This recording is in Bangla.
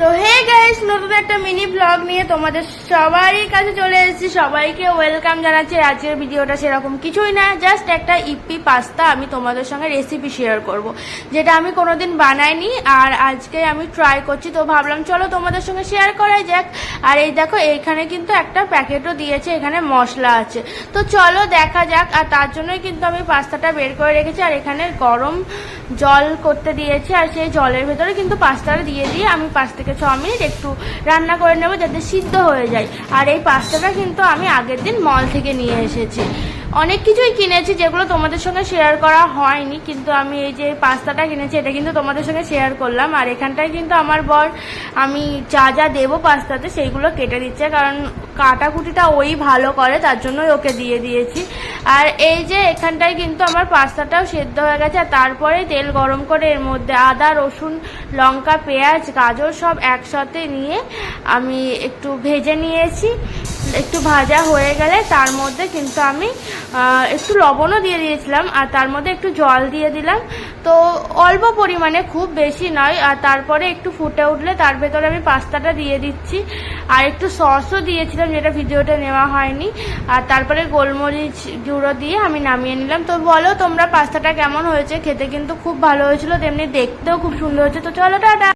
তো হে গাইস নতুন একটা মিনি ব্লগ নিয়ে তোমাদের সবারই কাছে চলে এসেছি। সবাইকে ওয়েলকাম জানাচ্ছি। আজকের ভিডিওটা সেরকম কিছুই না জাস্ট একটা ইপি পাস্তা আমি তোমাদের সঙ্গে রেসিপি শেয়ার করব, যেটা আমি কোনোদিন বানাইনি আর আজকে আমি ট্রাই করছি। তো ভাবলাম, চলো তোমাদের সঙ্গে শেয়ার করাই যাক। আর এই দেখো এইখানে কিন্তু একটা প্যাকেটও দিয়েছে, এখানে মশলা আছে। তো চলো দেখা যাক। আর তার জন্যই কিন্তু আমি পাস্তাটা বের করে রেখেছি। আর এখানে গরম জল করতে দিয়েছি। আর সেই জলের ভেতরে কিন্তু পাস্তাটা দিয়ে দিয়ে আমি পাঁচ থেকে ছ মিনিট একটু রান্না করে নেব যাতে সিদ্ধ হয়ে যায়। আর এই পাস্তাটা কিন্তু আমি আগের দিন মল থেকে নিয়ে এসেছি। অনেক কিছুই কিনেছি যেগুলো তোমাদের সঙ্গে শেয়ার করা হয়নি, কিন্তু আমি এই যে পাস্তাটা কিনেছি, এটা কিন্তু তোমাদের সঙ্গে শেয়ার করলাম। আর এখানটায় কিন্তু আমার বর, আমি যা যা দেবো পাস্তাতে সেইগুলো কেটে দিচ্ছে, কারণ কাটাকুটিটা ওই ভালো করে, তার জন্যই ওকে দিয়ে দিয়েছি। আর এই যে এখানটায় কিন্তু আমার পাস্তাটাও সেদ্ধ হয়ে গেছে, আর তারপরে তেল গরম করে এর মধ্যে আদা, রসুন, লঙ্কা, পেঁয়াজ, গাজর সব একসাথে নিয়ে আমি একটু ভেজে নিয়েছি। একটু ভাজা হয়ে গেলে তার মধ্যে কিন্তু আমি একটু লবণও দিয়ে দিয়েছিলাম আর তার মধ্যে একটু জল দিয়ে দিলাম। তো অল্প পরিমাণে, খুব বেশি নয়, আর তারপরে একটু ফুটে উঠলে তার ভেতরে আমি পাস্তাটা দিয়ে দিচ্ছি। আর একটু সসও দিয়েছিলাম, যেটা ভিডিওটা নেওয়া হয়নি। আর তারপরে গোলমরিচ গুঁড়ো দিয়ে আমি নামিয়ে নিলাম। তো বলো, তোমরা পাস্তাটা কেমন হয়েছে? খেতে কিন্তু খুব ভালো হয়েছিল, তেমনি দেখতেও খুব সুন্দর হয়েছে। তো চলো, টাটা!